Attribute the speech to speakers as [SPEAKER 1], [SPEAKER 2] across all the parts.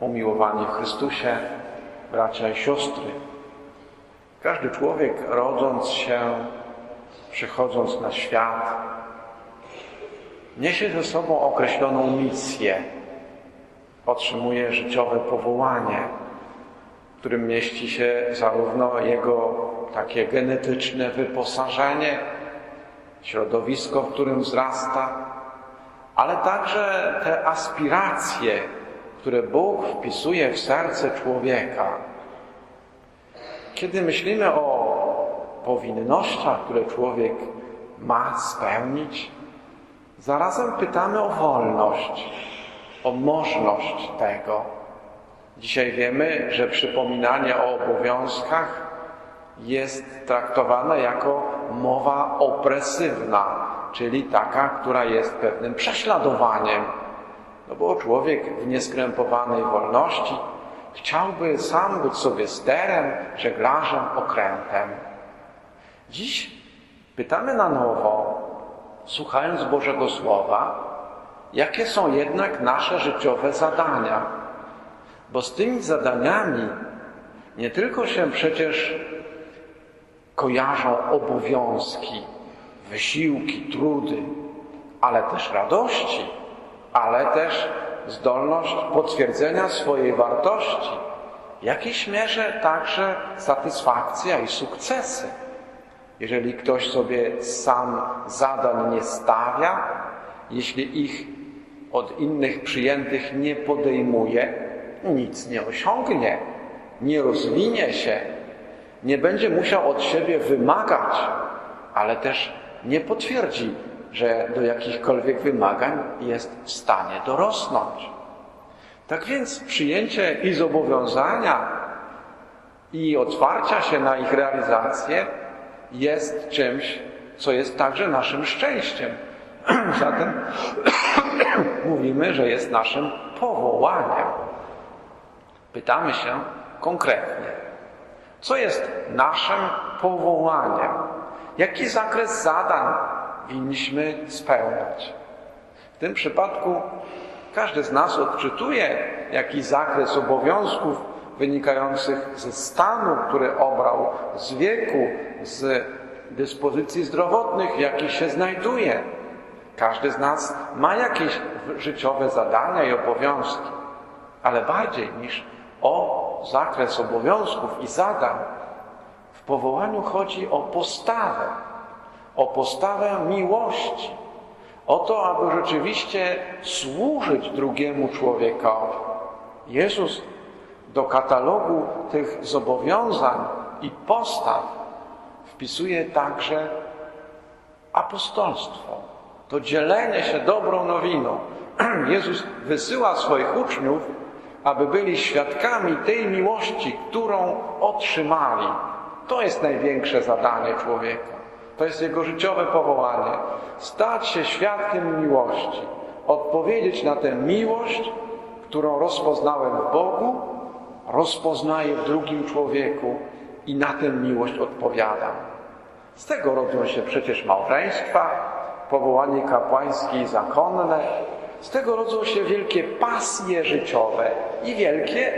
[SPEAKER 1] Umiłowani w Chrystusie, bracia i siostry, każdy człowiek rodząc się, przychodząc na świat, niesie ze sobą określoną misję, otrzymuje życiowe powołanie, w którym mieści się zarówno jego takie genetyczne wyposażenie, środowisko, w którym wzrasta, ale także te aspiracje, które Bóg wpisuje w serce człowieka. Kiedy myślimy o powinnościach, które człowiek ma spełnić, zarazem pytamy o wolność, o możność tego. Dzisiaj wiemy, że przypominanie o obowiązkach jest traktowane jako mowa opresywna, czyli taka, która jest pewnym prześladowaniem. No bo człowiek w nieskrępowanej wolności chciałby sam być sobie sterem, żeglarzem, okrętem. Dziś pytamy na nowo, słuchając Bożego Słowa, jakie są jednak nasze życiowe zadania. Bo z tymi zadaniami nie tylko się przecież kojarzą obowiązki, wysiłki, trudy, ale też radości, ale też zdolność potwierdzenia swojej wartości, w jakiejś mierze także satysfakcja i sukcesy. Jeżeli ktoś sobie sam zadań nie stawia, jeśli ich od innych przyjętych nie podejmuje, nic nie osiągnie, nie rozwinie się, nie będzie musiał od siebie wymagać, ale też nie potwierdzi, że do jakichkolwiek wymagań jest w stanie dorosnąć. Tak więc przyjęcie i zobowiązania i otwarcia się na ich realizację jest czymś, co jest także naszym szczęściem. Zatem mówimy, że jest naszym powołaniem. Pytamy się konkretnie, co jest naszym powołaniem? Jaki zakres zadań winniśmy spełniać? W tym przypadku każdy z nas odczytuje jaki zakres obowiązków wynikających ze stanu, który obrał, z wieku, z dyspozycji zdrowotnych, w jakich się znajduje. Każdy z nas ma jakieś życiowe zadania i obowiązki, ale bardziej niż o zakres obowiązków i zadań, w powołaniu chodzi o postawę, o postawę miłości, o to, aby rzeczywiście służyć drugiemu człowiekowi. Jezus do katalogu tych zobowiązań i postaw wpisuje także apostolstwo, to dzielenie się dobrą nowiną. Jezus wysyła swoich uczniów aby byli świadkami tej miłości, którą otrzymali. To jest największe zadanie człowieka. To jest jego życiowe powołanie. Stać się świadkiem miłości. Odpowiedzieć na tę miłość, którą rozpoznałem w Bogu, rozpoznaję w drugim człowieku i na tę miłość odpowiadam. Z tego rodzą się przecież małżeństwa, powołanie kapłańskie i zakonne, z tego rodzą się wielkie pasje życiowe i wielkie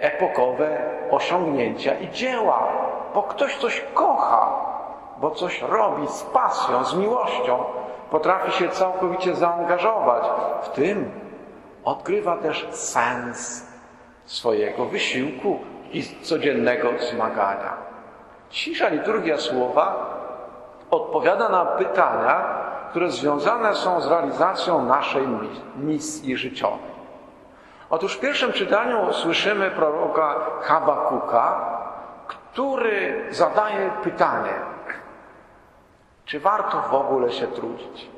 [SPEAKER 1] epokowe osiągnięcia i dzieła, bo ktoś coś kocha, bo coś robi z pasją, z miłością, potrafi się całkowicie zaangażować w tym, odgrywa też sens swojego wysiłku i codziennego zmagania. Dzisiejsza liturgia słowa odpowiada na pytania, które związane są z realizacją naszej misji życiowej. Otóż w pierwszym czytaniu słyszymy proroka Habakuka, który zadaje pytanie, czy warto w ogóle się trudzić?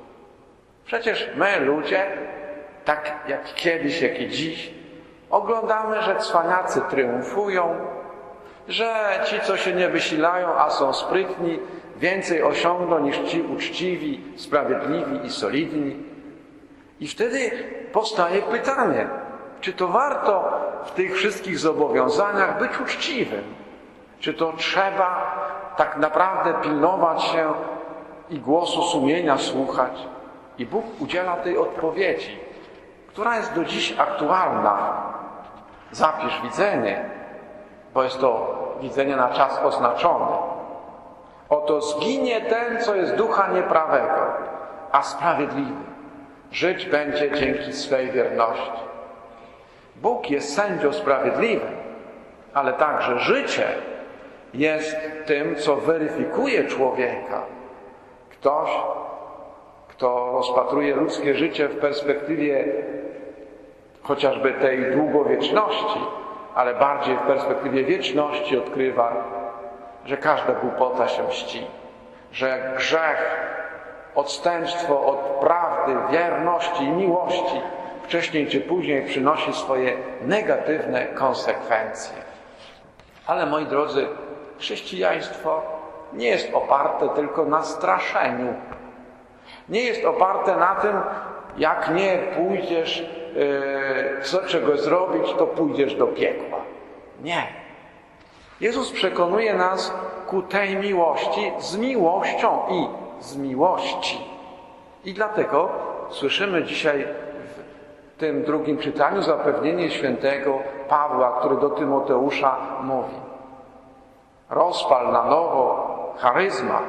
[SPEAKER 1] Przecież my, ludzie, tak jak kiedyś, jak i dziś, oglądamy, że cwaniacy triumfują, że ci, co się nie wysilają, a są sprytni, więcej osiągną niż ci uczciwi, sprawiedliwi i solidni. I wtedy powstaje pytanie, czy to warto w tych wszystkich zobowiązaniach być uczciwym? Czy to trzeba tak naprawdę pilnować się i głosu sumienia słuchać? I Bóg udziela tej odpowiedzi, która jest do dziś aktualna. zapisz widzenie, bo jest to widzenie na czas oznaczony. Oto zginie ten, co jest ducha nieprawego, a sprawiedliwy. Żyć będzie dzięki swej wierności. Bóg jest sędzią sprawiedliwym, ale także życie jest tym, co weryfikuje człowieka. Ktoś, kto rozpatruje ludzkie życie w perspektywie chociażby tej długowieczności, ale bardziej w perspektywie wieczności odkrywa, że każda głupota się mści, że grzech, odstępstwo od prawdy, wierności i miłości wcześniej czy później przynosi swoje negatywne konsekwencje. Ale moi drodzy, chrześcijaństwo nie jest oparte tylko na straszeniu. Nie jest oparte na tym, jak nie pójdziesz, co czegoś zrobić, to pójdziesz do piekła. Nie. Jezus przekonuje nas ku tej miłości z miłością i z miłości. I dlatego słyszymy dzisiaj w tym drugim czytaniu zapewnienie świętego Pawła, który do Tymoteusza mówi. Rozpal na nowo charyzmat,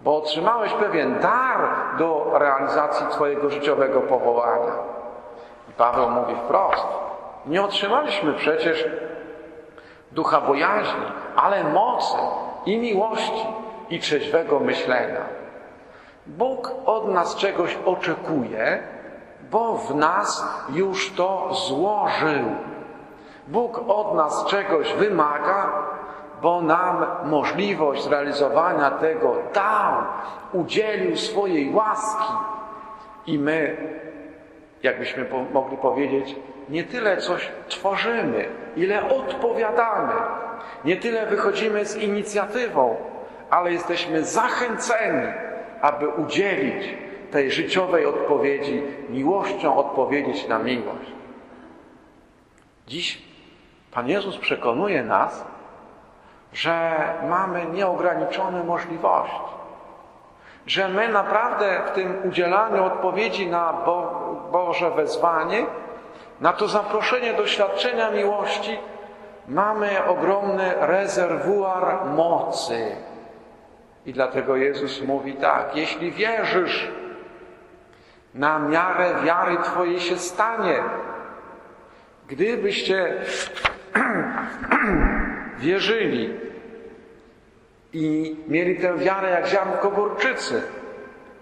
[SPEAKER 1] bo otrzymałeś pewien dar do realizacji Twojego życiowego powołania. I Paweł mówi wprost, nie otrzymaliśmy przecież ducha bojaźni, ale mocy i miłości i trzeźwego myślenia. Bóg od nas czegoś oczekuje, bo w nas już to złożył. Bóg od nas czegoś wymaga, bo nam możliwość zrealizowania tego dał, udzielił swojej łaski. I my, jakbyśmy mogli powiedzieć, nie tyle coś tworzymy, ile odpowiadamy. Nie tyle wychodzimy z inicjatywą, ale jesteśmy zachęceni, aby udzielić tej życiowej odpowiedzi, miłością odpowiedzieć na miłość. Dziś Pan Jezus przekonuje nas, że mamy nieograniczone możliwości, że my naprawdę w tym udzielaniu odpowiedzi na Bo Boże wezwanie, na to zaproszenie do świadczenia miłości, mamy ogromny rezerwuar mocy. I dlatego Jezus mówi tak, jeśli wierzysz, na miarę wiary Twojej się stanie. Gdybyście wierzyli i mieli tę wiarę jak ziarnko górczycy,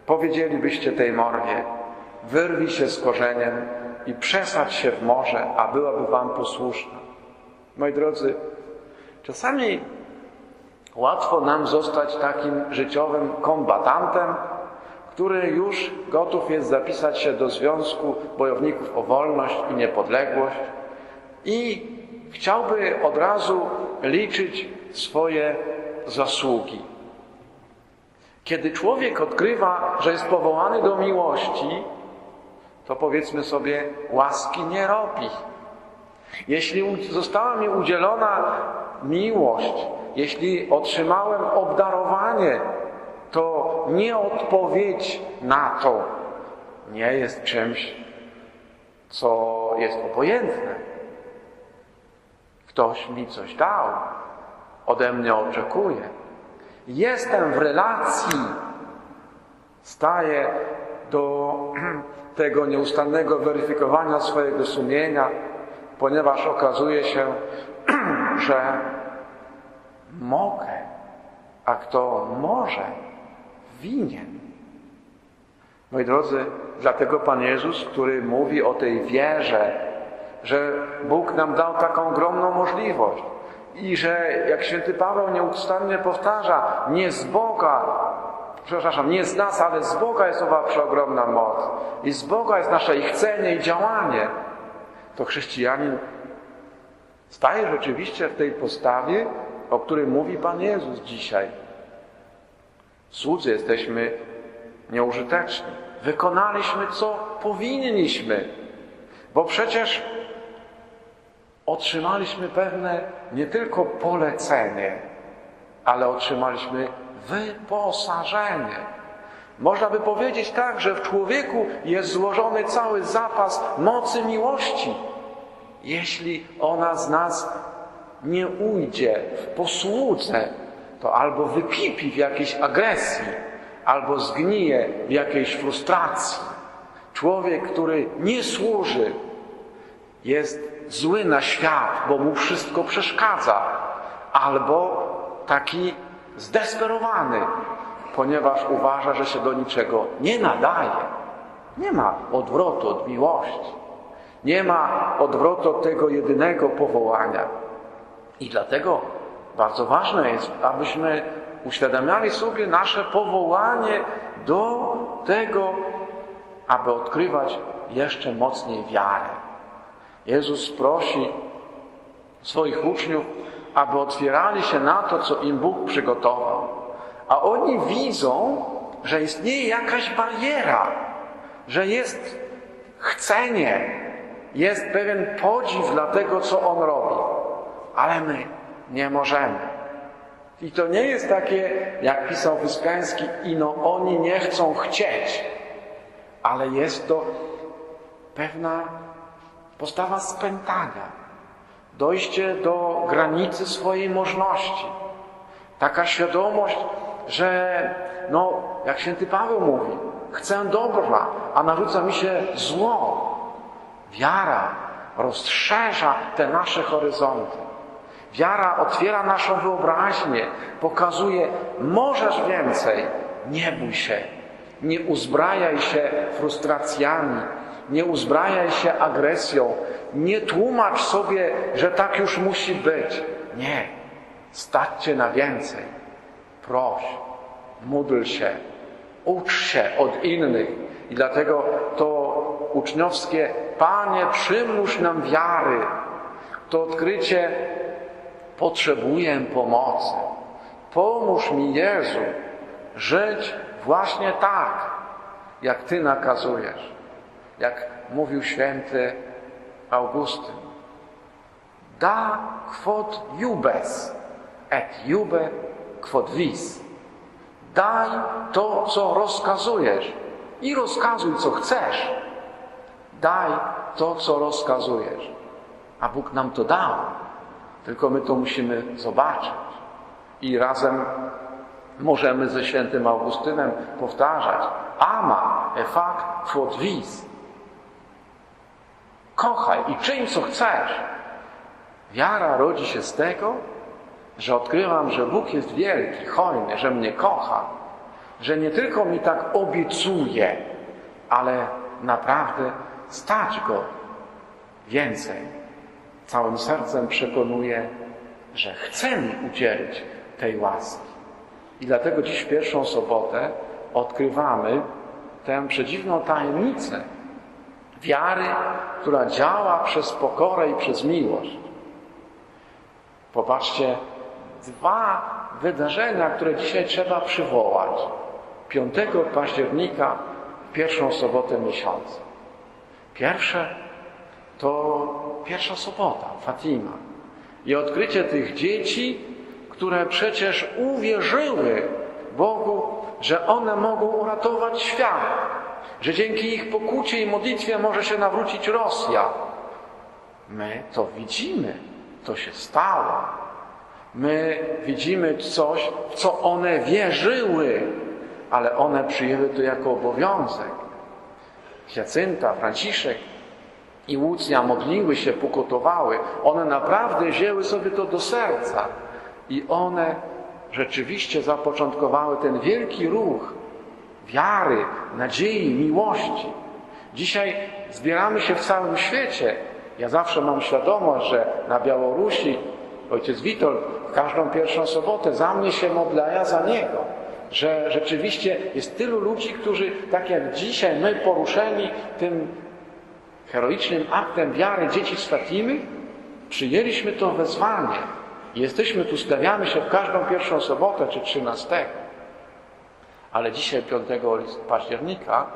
[SPEAKER 1] powiedzielibyście tej morwie, wyrwij się z korzeniem i przesadź się w morze, a byłaby wam posłuszna. Moi drodzy, czasami łatwo nam zostać takim życiowym kombatantem, który już gotów jest zapisać się do Związku Bojowników o Wolność i Niepodległość i chciałby od razu liczyć swoje zasługi. Kiedy człowiek odkrywa, że jest powołany do miłości, to powiedzmy sobie, łaski nie robi. Jeśli została mi udzielona miłość, jeśli otrzymałem obdarowanie, to nie odpowiedź na to nie jest czymś, co jest obojętne. Ktoś mi coś dał, ode mnie oczekuje. Jestem w relacji, staję do tego nieustannego weryfikowania swojego sumienia, ponieważ okazuje się, że mogę, a kto może, winien. Moi drodzy, dlatego Pan Jezus, który mówi o tej wierze, że Bóg nam dał taką ogromną możliwość i że, jak święty Paweł nieustannie powtarza, nie z Boga, przepraszam, nie z nas, ale z Boga jest owa przeogromna moc i z Boga jest nasze i chcenie i działanie, to chrześcijanin staje rzeczywiście w tej postawie, o której mówi Pan Jezus dzisiaj. Słudzy jesteśmy nieużyteczni. Wykonaliśmy, co powinniśmy, bo przecież otrzymaliśmy pewne nie tylko polecenie, ale otrzymaliśmy wyposażenie. Można by powiedzieć tak, że w człowieku jest złożony cały zapas mocy miłości. jeśli ona z nas nie ujdzie w posłudze, to albo wykipi w jakiejś agresji, albo zgnije w jakiejś frustracji. Człowiek, który nie służy, jest zły na świat, bo mu wszystko przeszkadza, albo taki zdesperowany, ponieważ uważa, że się do niczego nie nadaje. Nie ma odwrotu od miłości. Nie ma odwrotu od tego jedynego powołania. I dlatego bardzo ważne jest, abyśmy uświadamiali sobie nasze powołanie do tego, aby odkrywać jeszcze mocniej wiarę. Jezus prosi swoich uczniów, aby otwierali się na to, co im Bóg przygotował. A oni widzą, że istnieje jakaś bariera, że jest chcenie, jest pewien podziw dla tego, co On robi. Ale my nie możemy. I to nie jest takie, jak pisał Wyspiański, ino oni nie chcą chcieć, ale jest to pewna postawa spętania, dojście do granicy swojej możności. Taka świadomość, że, no, jak święty Paweł mówi, chcę dobra, a narzuca mi się zło. Wiara rozszerza te nasze horyzonty. Wiara otwiera naszą wyobraźnię, pokazuje, możesz więcej, nie bój się, nie uzbrajaj się frustracjami, nie uzbrajaj się agresją, nie tłumacz sobie, że tak już musi być. Nie, stać cię na więcej. Proś, módl się, ucz się od innych. I dlatego to uczniowskie Panie, przymnóż nam wiary, to odkrycie potrzebuję pomocy. Pomóż mi, Jezu, żyć właśnie tak, jak Ty nakazujesz. Jak mówił święty Augustyn. Da quod jubes, et jube quod vis. Daj to, co rozkazujesz i rozkazuj, co chcesz. Daj to, co rozkazujesz. A Bóg nam to dał. Tylko my to musimy zobaczyć. I razem możemy ze świętym Augustynem powtarzać ama e fac quod vis. Kochaj i czyń co chcesz. Wiara rodzi się z tego, że odkrywam, że Bóg jest wielki, hojny, że mnie kocha, że nie tylko mi tak obiecuje, ale naprawdę stać Go więcej. Całym sercem przekonuje, że chce mi udzielić tej łaski. I dlatego dziś w pierwszą sobotę odkrywamy tę przedziwną tajemnicę wiary, która działa przez pokorę i przez miłość. Popatrzcie, dwa wydarzenia, które dzisiaj trzeba przywołać. 5 października, pierwszą sobotę miesiąca. Pierwsze to pierwsza sobota, Fatima. I odkrycie tych dzieci, które przecież uwierzyły Bogu, że one mogą uratować świat, że dzięki ich pokucie i modlitwie może się nawrócić Rosja. My to widzimy, to się stało. My widzimy coś, w co one wierzyły, ale one przyjęły to jako obowiązek. Hiacynta, Franciszek i Łucja modliły się, pokutowały. One naprawdę wzięły sobie to do serca i one rzeczywiście zapoczątkowały ten wielki ruch wiary, nadziei, miłości. Dzisiaj zbieramy się w całym świecie. Ja zawsze mam świadomość, że na Białorusi ojciec Witold każdą pierwszą sobotę za mnie się modla, a ja za niego. Że rzeczywiście jest tylu ludzi, którzy tak jak dzisiaj my poruszeni tym heroicznym aktem wiary dzieci z Fatimy, przyjęliśmy to wezwanie. Jesteśmy tu, stawiamy się w każdą pierwszą sobotę czy trzynastego. Ale dzisiaj, 5 października,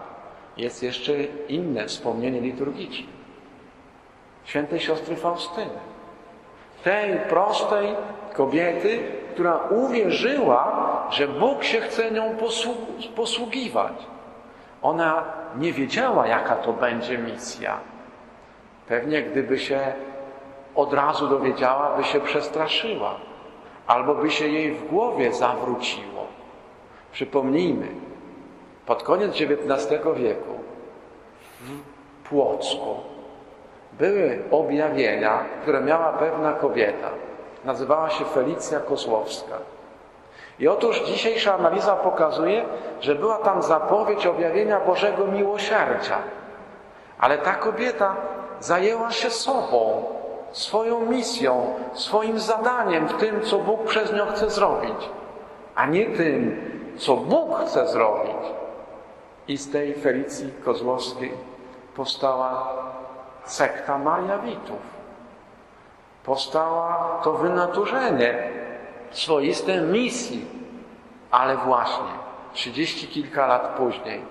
[SPEAKER 1] jest jeszcze inne wspomnienie liturgiczne. Świętej siostry Faustyny. Tej prostej kobiety, która uwierzyła, że Bóg się chce nią posługiwać. Ona nie wiedziała, jaka to będzie misja. Pewnie gdyby się od razu dowiedziała, by się przestraszyła, albo by się jej w głowie zawróciło. Przypomnijmy, pod koniec XIX wieku w Płocku były objawienia, które miała pewna kobieta. Nazywała się Felicja Kozłowska. I otóż dzisiejsza analiza pokazuje, że była tam zapowiedź objawienia Bożego miłosierdzia. Ale ta kobieta zajęła się sobą, swoją misją, swoim zadaniem w tym, co Bóg przez nią chce zrobić, a nie tym, co Bóg chce zrobić. I z tej Felicji Kozłowskiej powstała sekta Mariawitów. Powstała to wynaturzenie swoistej misji, ale właśnie trzydzieści kilka lat później,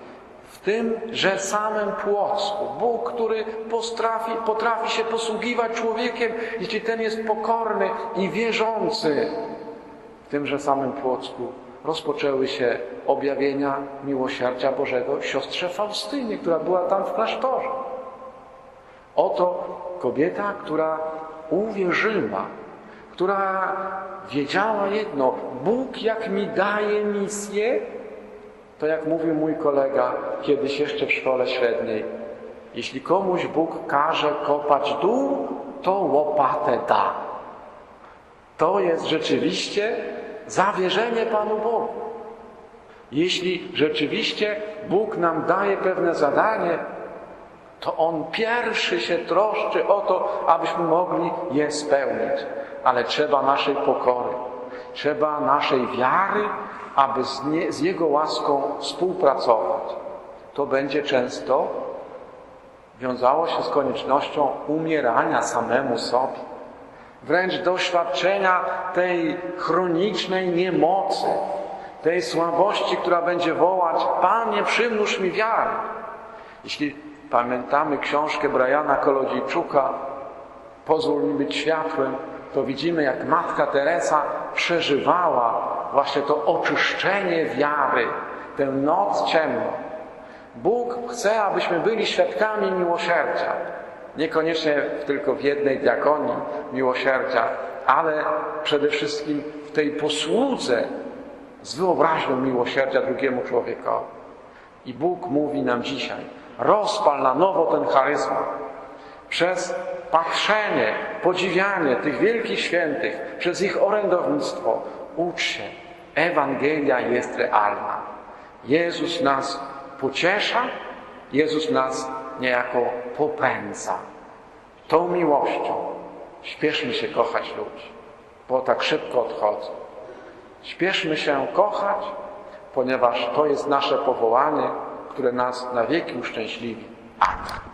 [SPEAKER 1] w tym, że samym Płocku, Bóg, który potrafi, potrafi się posługiwać człowiekiem, jeśli ten jest pokorny i wierzący, w tym, że samym Płocku rozpoczęły się objawienia miłosierdzia Bożego siostrze Faustynie, która była tam w klasztorze. Oto kobieta, która uwierzyła, która wiedziała jedno, Bóg jak mi daje misję, to jak mówił mój kolega kiedyś jeszcze w szkole średniej, jeśli komuś Bóg każe kopać dół, to łopatę da. To jest rzeczywiście zawierzenie Panu Bogu. Jeśli rzeczywiście Bóg nam daje pewne zadanie, to On pierwszy się troszczy o to, abyśmy mogli je spełnić. Ale trzeba naszej pokory, trzeba naszej wiary, aby z, nie, z Jego łaską współpracować. To będzie często wiązało się z koniecznością umierania samemu sobie. Wręcz doświadczenia tej chronicznej niemocy, tej słabości, która będzie wołać: Panie, przymnóż mi wiary. Jeśli pamiętamy książkę Briana Kolodziejczuka, Pozwól mi być światłem, to widzimy, jak Matka Teresa przeżywała właśnie to oczyszczenie wiary, tę noc ciemną. Bóg chce, abyśmy byli świadkami miłosierdzia. Niekoniecznie tylko w jednej diakonii miłosierdzia, ale przede wszystkim w tej posłudze z wyobraźnią miłosierdzia drugiemu człowiekowi. I Bóg mówi nam dzisiaj, rozpal na nowo ten charyzmat. Przez patrzenie, podziwianie tych wielkich świętych, przez ich orędownictwo, ucz się. Ewangelia jest realna. Jezus nas pociesza, Jezus nas niejako popędza. Tą miłością śpieszmy się kochać ludzi, bo tak szybko odchodzą. Śpieszmy się kochać, ponieważ to jest nasze powołanie, które nas na wieki uszczęśliwi. Amen.